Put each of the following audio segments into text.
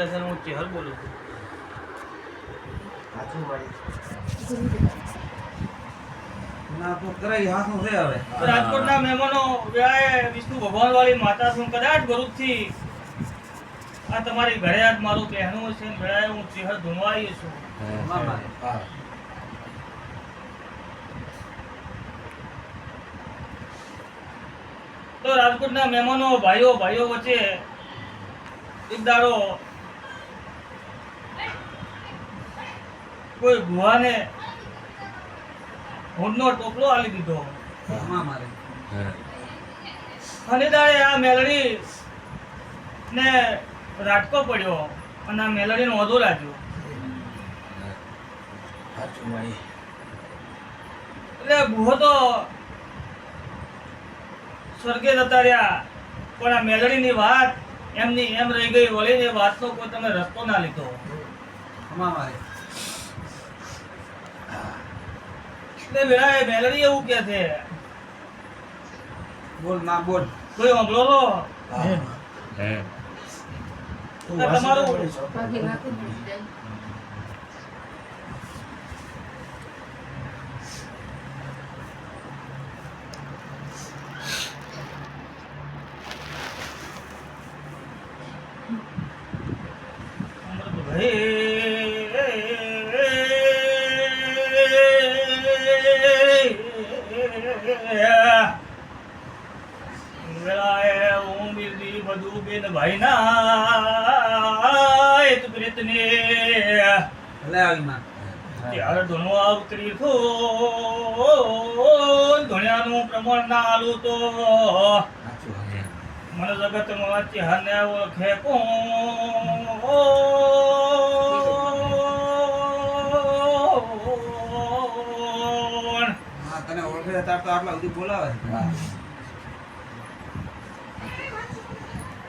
બોલે છે હું ચેહલ બોલું છું. રાજકોટના મહેમાનો વ્યાએ વિષ્ણુ ભગવાન વાળી માતા છું કદાચ ભરૂચથી આ તમારી ઘરે આજ મારું બહેનું છે ને હું ચેહર ધૂણવાઈ છું. તો રાજકોટના મહેમાનો ભાઈઓ ભાઈઓ વચ્ચે એક દાડો કોઈ ગુહાને ઊંટનો ટોપલો આલી દીધો. અને દાડે આ મેલડી ને રાટકો પડ્યો અને આ મેલડીનો ઓધો રાખ્યો એટલે ગુહો તો સ્વર્ગે જતા રહ્યા પણ આ મેલડીની વાત એમની એમ રહી ગઈ વળીને વાતનો કોઈ તમે રસ્તો ના લીધો. મામા રે મેળા મેલડી એવું કે છે. બોલમાં બોલ. કોઈ હંભળો લો હે. તમારું- હું બિરદી બધું બેન ભાઈ ના એક પ્રીતને ભલે આવી માં. થો ધણ્યાનું પ્રમાણ ના તો મને જગત મને ચિહાને ઓળખે કોણ તો આટલા સુધી બોલાવે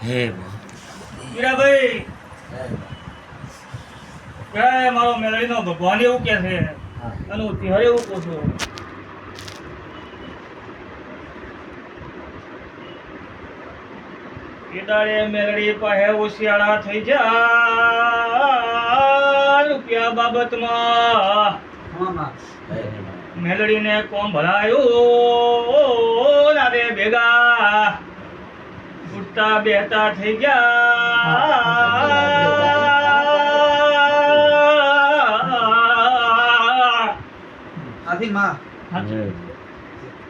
હે. માં મીરાભાઈ. હે કહેવાય મારો મેલડીનો ભગવાન એવું કે છે. અને હું તિહર એવું કહું છું. દાડે પાસે હોશિયાળા થઈ જા રૂપિયા બાબતમાં. મેલડીને કોમ ભલાયું ના બે ભેગા ઉઠતા બેહતા થઈ ગયા.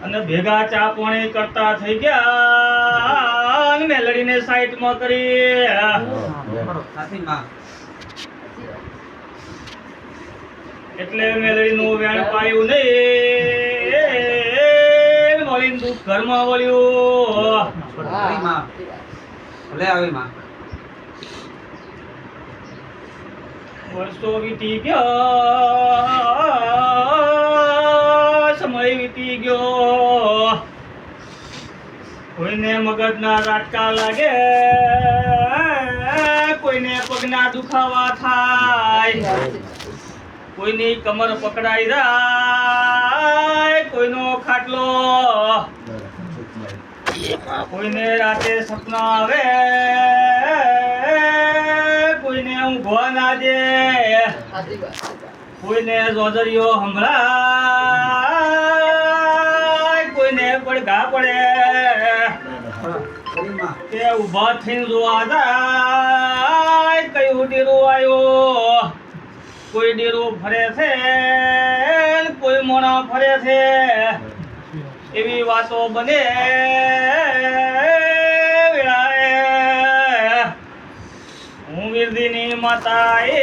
અને ભેગા ચા પાણી કરતા થઈ ગયા. અને મેલડીને સાઈડમાં કરી. નથી માં. એટલે મેલડીનું વેણ પાયું નહીં. વળીને દુઃખ ઘરમાં વળ્યું. માં આવી માં. વર્ષો વીતી ગયા સમય વીતી ગયો. કોઈને મગજના રાટકા લાગે કોઈને પગના દુખાવા થાય. કોઈની કમર પકડાઈ જાય, કોઈનો ખાટલો. કોઈને રાતે સપના આવે, કોઈને ઊંઘવા ના દે કોઈને જોજરીઓ હમણાં કોઈને પડઘા પડે. તે ઊભા થઈને જોવા જાય કયું ડીરું આવ્યો. કોઈ ડેરો ફરે છે ને કોઈ મોણા ફરે છે. એવી વાતો બને વેળાએ. હું વિરદીની માતા એ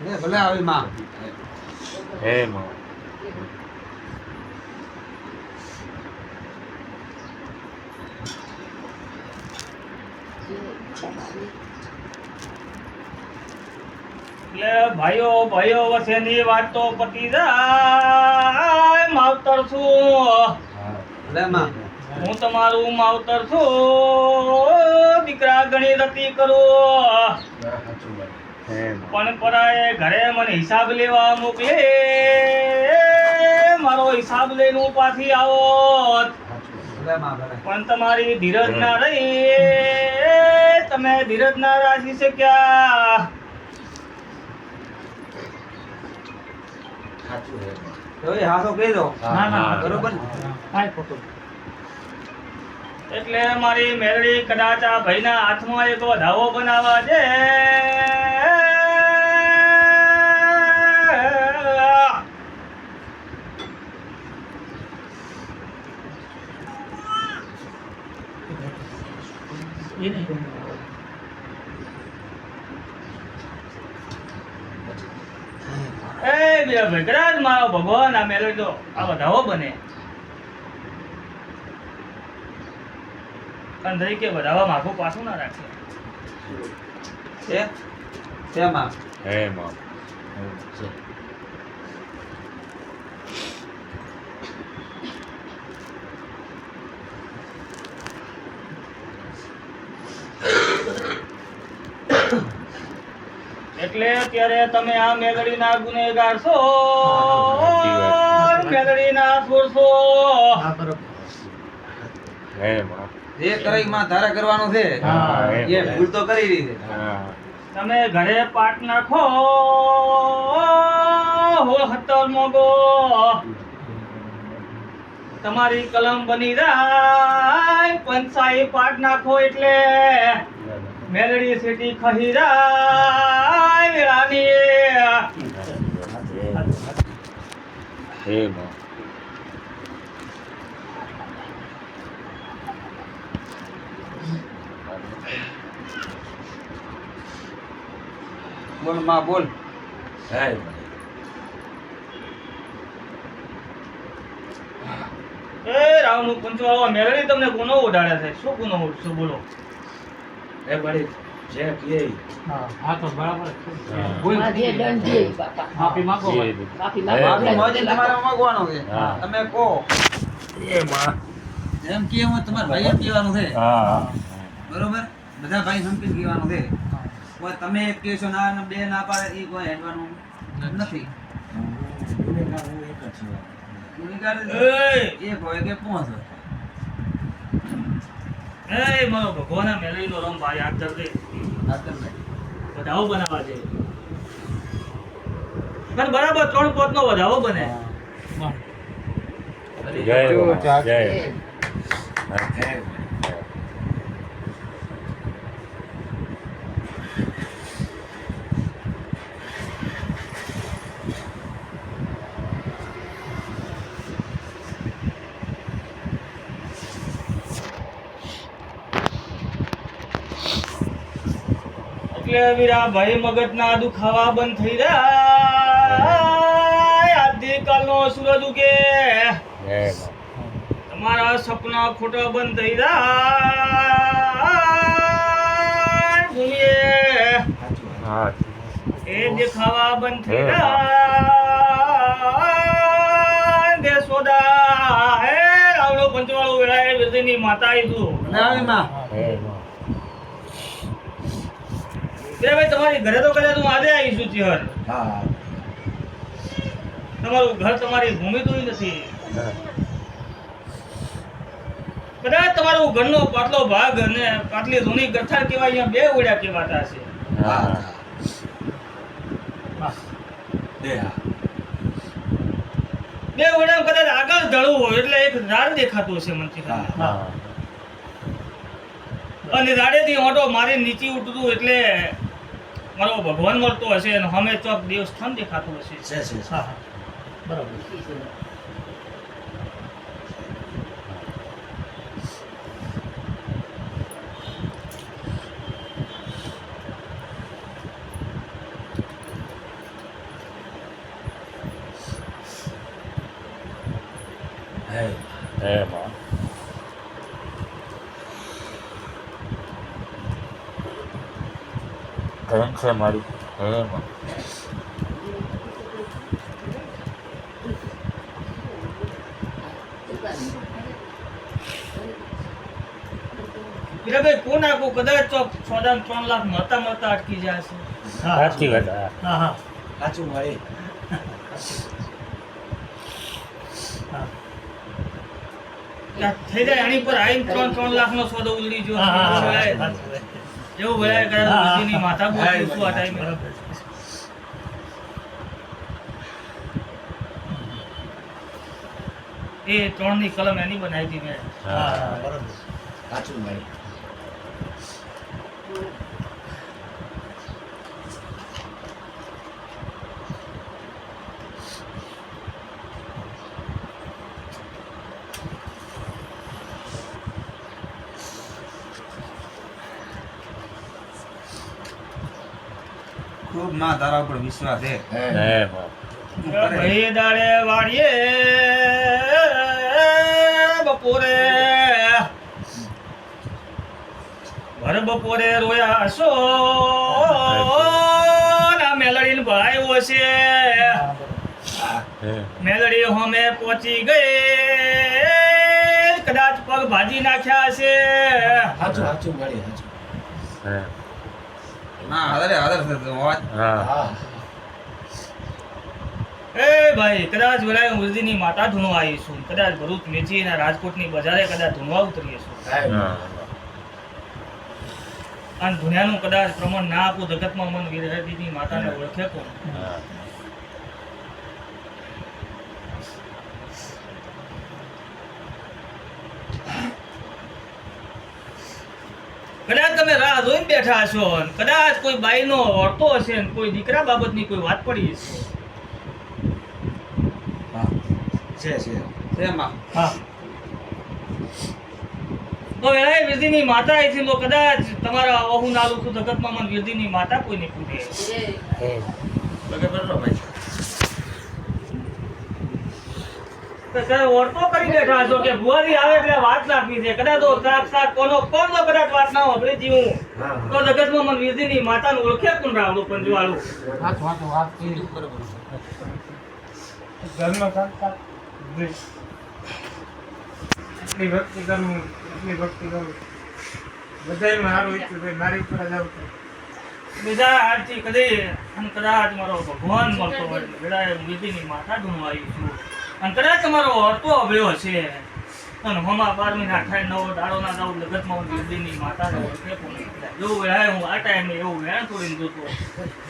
ભલે ભલે આવી માં. હે માં. એટલે ભાઈઓ ભાઈઓ વચ્ચેની વાત તો પતી જાય. માવતર છું. હું તમારું માવતર છું. દીકરા ઘણી રતી કરું. પણ પરાએ ઘરે મને હિસાબ લેવા મોકલે. મારો હિસાબ લઈને હું પાછી આવો. પણ તમારી ધીરજ ના રહી. તમે ધીરજ ના રાખી શક્યા એટલે મારી મેરડી કદાચ આ ભાઈના હાથમાં એક વધાવો બનાવવા છે એ કદાચ મારો ભગવાન આ મેલો તો આ વધાવો બને. પણ તરીકે વધાવા માગું પાછું ના રાખે. છે છે માં? હે માં. Thank. એટલે અત્યારે તમે આ મેલડીના ગુનેગાર છો. મેલડીના સુર છો જે કરાઈ માં ધારા કરવાનું છે. એ ભૂલ તો કરી રહી છે. તમે ઘરે પાટ નાખો. હો હતર મોગો તમારી કલમ બની જાય. પંચાઈ પાટ નાખો એટલે મેલડી સીટી ખહી જાય વેળાની હે મા. બોલમાં બોલ. હે માં. એ રાવનું પંચવાળો મેલડી તમને ગુનો ઉડાડે છે. શું ગુનો શું બોલો. જે હા. તો બરાબર છે. હા. બોલ. માં જે દંડ બાપા. માફી માંગો માફી માંગો. માફી માં. મોજે તમારે માંગવાનું છે. તમે કહો. એ માં. એમ કે તમારા ભાઈ એમ કહેવાનું છે. હા બરોબર? બધા ભાઈ સમજી કહેવાનું છે. કોઈ તમે એક કહેશો ના બે ના પાડે એ કોઈ હેડવાનું નથી. ગુનેગાર એ! એક હોય કે પાંચ હોય. એ મારો ભગવાન આ મેલડીનો રમ ભાઈ હાથ તમને. વધાવો બનાવવા છે પણ બરાબર ત્રણ પોત નો વધાવો બને. જય માં, જય. વીરા ભાઈ મગજના દુખાવા બંધ થઈ જાય. આવતીકાલનો સૂરજ ઉગે. તમારા સપના ખોટા બંધ થઈ જાય. ભૂમિએ એ દેખાવા બંધ થઈ. જાય. દેશોદા હે આવડો પંચવાળો વેળાએ વિજયની માતા આવી તું. ના કે ભાઈ તમારી ઘરે તો કદાચ હું આજે આવીશું ચિહર હા. તમારું ઘર તમારી ભૂમિ તો નથી. કદાચ તમારું ઘરનો પાટલો ભાગ અને પાટલી જૂની અહીંયા બે ઓળ્યા હા. બે ઓળ્યા કદાચ આગળ ધળવું હોય એટલે એક ઝાડ દેખાતું હશે મનથી. અને ઝાડેથી ઓટો મારી નીચે ઉઠતું એટલે મારો ભગવાન મળતો હશે અને હમે ચોક દેવસ્થાન દેખાતું હશે હા હા બરાબર હે માં કેમ છે મારી હે હીરાભાઈ કોણ નાખું કદાચ ચોક સોદામાં ત્રણ લાખ મળતા મળતા અટકી જાય સાચી વાત હા. હા સાચું ભાઈ. હા. થઈ જાય એની પર આવીને ત્રણ ત્રણ લાખ નો સોદો ઉલડી હા, એવું. વળાય કરે હા, માથા બોલ શું આ ટાઈમે બરાબર એ ત્રણની કલમ એની બનાવી હતી મેં હા, હા, બરાબર. સાચું ભાઈ ખૂબમાં તારા ઉપર વિશ્વાસ છે. હે. ભાઈ દાડે વાળીએ બપોરે. ભર બપોરે રોયા છો ના મેલડીને ભાઈ છે હા, બરાબર. હે મેલડી હોમે પહોંચી ગઈ. કદાચ પગ ભાજી નાખ્યા છે સાચું સાચું મળી સાચું હે. ના. એ ભાઈ કદાચ બોલાય ઉર્દીની માતા ધૂણવા આવીશું કદાચ ભરૂચ મેચી અને રાજકોટની બજારે કદાચ ધૂણવા ઉતરીએ હા. અને ધુનિયાનું કદાચ પ્રમાણ ના આપું જગતમાં મન વિરહદીની માતાને ઓળખે કોણ? કદાચ તમે રાહ જોઈને બેઠા હશો અને કદાચ કોઈ બાઈનો ઓળતો હશે ને કોઈ દીકરા બાબતની કોઈ વાત પડી હશે. હા. છે છે. હા. તો વેળાએ વિરદીની માતા એથી તો કદાચ તમારા અહુ ના લુખું જગતમાં મન વિરદીની માતા કોઈ નહીં પૂછે હે. ભાઈ? ઓળતો કરી બેઠા છો કે ભુવાજી આવે એટલે વાત નાખવી છે. કદાચ તો સાત સાત કોનો કોણ તો કદાચ વાત ના હોભળી જીવું. તો જગતમાં મન વિરદીની માતાને ઓળખે કોણ રાવલું પંજવાળું? હાથ વાંચો, હાથથી. ઘરનો કામકાજ એટલી ભક્તિ કરું એટલી ભક્તિ કરું. બધાયમાં સારું ઈચ્છું છે મારી ઉપર જ આવતું. બીજા હાથથી કદી કદાચ મારો ભગવાન મળતો હોય વેળાએ વિધિની માતા ધૂણવા આવી છું. અને કદાચ તમારો અર્થો અભ્યો હશે અને હમા બાર મહિના થાય નવો દાડો ના દાવ લગતમાં હું વિધિની માતાને ઓળખે પણ નહીં. એવું વેળાય હું આ ટાઈમે એવું વેણ તોડીને જોતો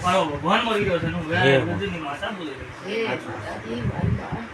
મારો ભગવાન મળી ગયો છે હું વેળાએ વિધિની માતા બોલી રહી છું.